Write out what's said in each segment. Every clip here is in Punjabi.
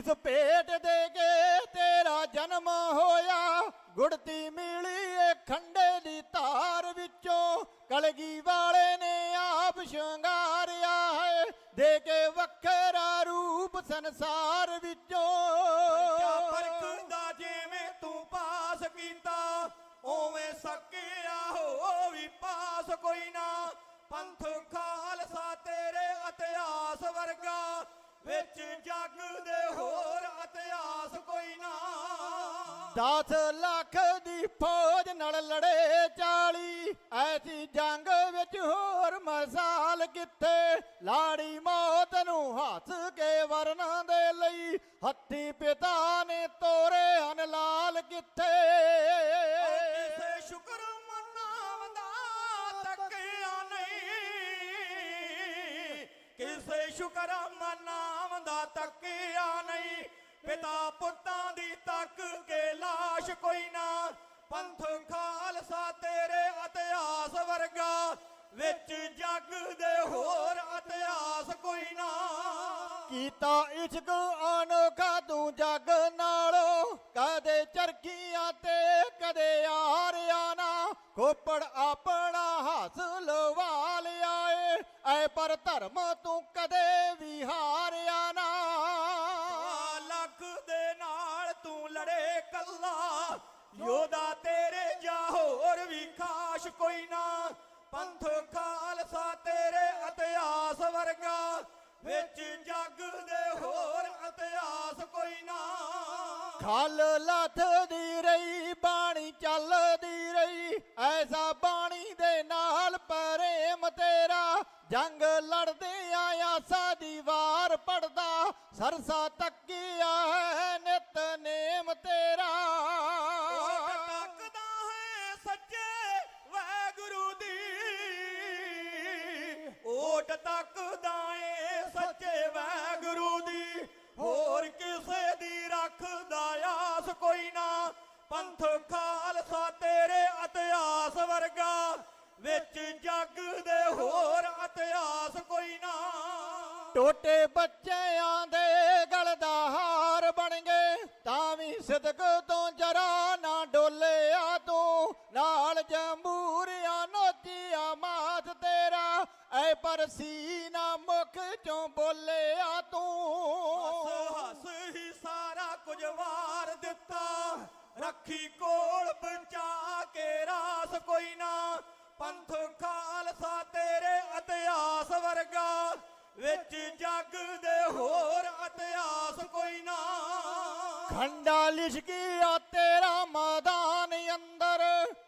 ਕਿਸ ਭੇਟ ਦੇ ਕੇ ਤੇਰਾ ਜਨਮ ਹੋਇਆ। ਗੁੜਤੀ ਮਿਲੀ ਏ ਖੰਡੇ ਦੀ ਧਾਰ ਵਿੱਚੋਂ। ਕਲਗੀ ਵਾਲੇ ਨੇ ਆਪ ਸ਼ਿੰਗਾਰਿਆ ਹੈ। ਦੇ ਕੇ ਵੱਖਰਾ ਰੂਪ ਸੰਸਾਰ ਵਿੱਚੋਂ। ਪਰਖਦਾ ਜਿਵੇਂ ਤੂੰ ਪਾਸ ਕੀਤਾ ਓਵੇਂ ਸਕਿਆ ਹੋ ਵੀ ਪਾਸ ਕੋਈ ਨਾ। ਪੰਥ ਖਾਲਸਾ ਤੇਰੇ ਇਤਿਹਾਸ ਵਰਗਾ, ਵਿੱਚ ਜੱਗ ਦੇ ਹੋਰ 10 ਲੱਖ ਦੀ ਫੌਜ ਨਾਲ ਲੜੇ 40 ਐਸੀ ਜੰਗ ਵਿੱਚ ਹੋਰ ਮਸਾਲ ਕਿੱਥੇ? ਲਾੜੀ ਮੌਤ ਨੂੰ ਹੱਸ ਕੇ ਵਰਨਾਂ ਦੇ ਲਈ ਹੱਥੀ ਪਿਤਾ ਨੇ ਤੋਰੇ ਹਨ ਲਾਲ ਕਿੱਥੇ ਕਿਸੇ ਸ਼ੁਕਰ ਮਨਾਵਦਾ ਤੱਕਿਆ ਨਹੀਂ। ਕਿਸੇ ਸ਼ੁਕਰ ਮਨਾਵਦਾ ਤੱਕਿਆ ਨਹੀਂ। ਪਿਤਾ ਪੁੱਤਾਂ ਦੀ ਤੱਕ ਕੇ ਕੋਈ ਨਾ, ਪੰਥ ਖਾਲਸਾ ਤੇਰੇ ਇਤਿਹਾਸ ਵਰਗਾ, ਵਿੱਚ ਜੱਗ ਦੇ ਹੋਰ ਇਤਿਹਾਸ ਕੋਈ ਨਾ। ਕੀਤਾ ਇਸ਼ਕ ਅਨੋਖਾ ਤੂੰ ਜੱਗ ਨਾਲੋਂ, ਕਦੇ ਚਰਖੀਆਂ ਤੇ, ਕਦੇ ਆਰਿਆ ਨਾ। ਖੋਪੜ ਆਪਣਾ ਹੱਸ ਲਵਾ ਏ ਐ ਪਰ ਧਰਮ ਤੂੰ ਕਦੇ ਵੀ ਹਾਰਿਆ ਨਾ। ਲੜੇ ਤੇਰੇ ਜਾ ਹੋਰ ਵੀ ਖਾਸ ਕੋਈ ਨਾ। ਪੰਥ ਖਾਲਸਾ ਤੇਰੇ ਇਤਿਹਾਸ ਵਰਗਾ, ਵਿੱਚ ਜੱਗ ਦੇ ਹੋਰ ਇਤਿਹਾਸ ਕੋਈ ਨਾ। ਖਲ ਲੱਥਦੀ ਰਹੀ, ਬਾਣੀ ਚੱਲਦੀ ਰਹੀ, ਐਸਾ ਬਾਣੀ ਦੇ ਨਾਲ ਪ੍ਰੇਮ ਤੇਰਾ। ਜੰਗ ਲੜਦੇ ਆਸਾ ਦੀ ਵਾਰ ਪੜਦਾ, ਸਰਸਾ ਤੱਕਿਆ ਹੈ ਨਿਤਨੇਮ ਤੇਰਾ। ਤੱਕਦਾ ਹੈ ਸੱਚੇ ਵਾਹਿਗੁਰੂ ਦੀ। ਓਟ ਤੱਕਦਾ ਏ ਸੱਚੇ ਵਾਹਿਗੁਰੂ ਦੀ। ਹੋਰ ਕਿਸੇ ਦੀ ਰੱਖਦਾ ਆਸ ਕੋਈ ਨਾ। ਪੰਥ ਖਾਲਸਾ ਤੇਰੇ ਇਤਿਹਾਸ ਵਰਗਾ। ਵਿੱਚ ਜੱਗ ਦੇ ਹੋਰ ਇਤਿਹਾਸ ਟੋਟੇ ਬੱਚਿਆਂ ਦੇ ਗਲ ਦਾ ਹਾਰ ਬਣ ਗਏ, ਤਾਂ ਵੀ ਸਿਦਕ ਤੋਂ ਜਰਾ ਨਾ ਡੋਲਿਆ ਤੂੰ। ਨਾਲ ਜੰਬੂਰਿਆਂ ਨੋਚਿਆ ਮਾਤ ਤੇਰਾ, ਐ ਪਰ ਸੀਨਾ ਮੁਖ ਚੋਂ ਬੋਲਿਆ ਹੱਸ ਹੱਸ ਹੀ ਸਾਰਾ ਕੁਝ ਵਾਰ ਦਿੱਤਾ, ਰੱਖੀ ਕੋਲ ਬਚਾ ਕੇ ਰਾਸ ਕੋਈ ਨਾ। ਪੰਥ ਖਾਲਸਾ ਤੇਰੇ ਇਤਿਹਾਸ ਵਰਗਾ ਵਿੱਚ ਜੱਗ ਦੇ ਹੋਰ ਇਤਿਹਾਸ ਕੋਈ ਨਾ। ਖੰਡਾ ਲਿਸ਼ਕੀਆ ਤੇਰਾ ਮੈਦਾਨ ਅੰਦਰ।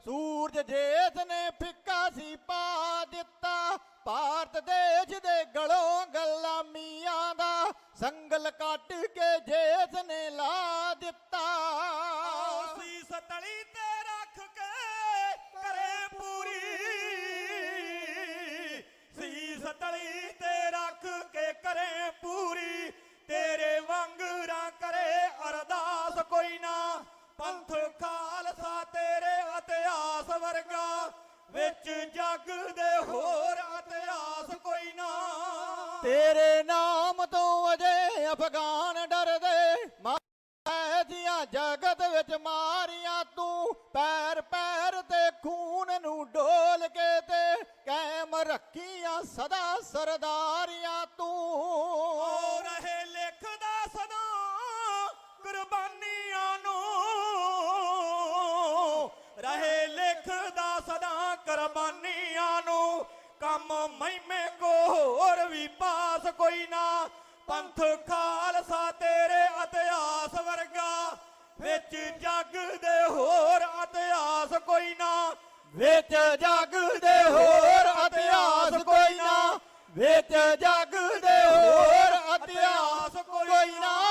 ਸੂਰਜ ਜੇਤ ਨੇ ਫਿੱਕਾ ਸੀ ਪਾ ਦਿੱਤਾ। ਭਾਰਤ ਦੇਸ਼ ਦੇ ਗਲੋਂ ਗੁਲਾਮੀਆਂ ਦਾ। ਸੰਗਲ ਕੱਟ ਕੇ ਜੇਤ ਨੇ ਲਾ ਦਿੱਤਾ। ਸੀ ਸਤਲੀ ਤੇ ਰੱਖ ਕੇ ਕਰੇ ਪੂਰੀ। ਸੀ ਸਤਲੀ ਕਰੇ ਪੂਰੀ, ਤੇਰੇ ਵਾਂਗਰਾ ਕਰੇ ਅਰਦਾਸ ਕੋਈ ਨਾ। ਪੰਥ ਖਾਲਸਾ ਤੇਰੇ ਇਤਿਹਾਸ ਵਰਗਾ, ਵਿੱਚ ਜੱਗ ਦੇ ਹੋਰ ਇਤਿਹਾਸ ਕੋਈ ਨਾ। ਤੇਰੇ ਨਾਮ ਤੋਂ ਅਜੇ ਅਫਗਾਨ ਡਰਦੇ ਮਾਂ ਦੀਆਂ ਜਗਤ ਵਿੱਚ ਮਾਰੀਆਂ ਤੂੰ। ਪੈਰ ਪੈਰ ਤੇ ਖੂਨ ਨੂੰ ਡੋਲ ਕੇ ਤੇ ਕਾਇਮ ਰੱਖੀਆਂ ਸਦਾ ਸਰਦਾਰੀਆਂ ਕੁਰਬਾਨੀਆਂ ਨੂੰ ਕੰਮ ਮਹਿਮੇ ਕੋ ਹੋਰ ਵੀ ਪਾਸ ਕੋਈ ਨਾ। ਪੰਥ ਖਾਲਸਾ ਤੇਰੇ ਇਤਿਹਾਸ ਵਰਗਾ, ਵਿੱਚ ਜੱਗ ਦੇ ਹੋਰ ਇਤਿਹਾਸ ਕੋਈ ਨਾ। ਵਿੱਚ ਜੱਗ ਦੇ ਹੋਰ ਇਤਿਹਾਸ ਕੋਈ ਨਾ। ਵਿੱਚ ਜੱਗ ਦੇ ਹੋਰ ਇਤਿਹਾਸ ਕੋਈ ਨਾ।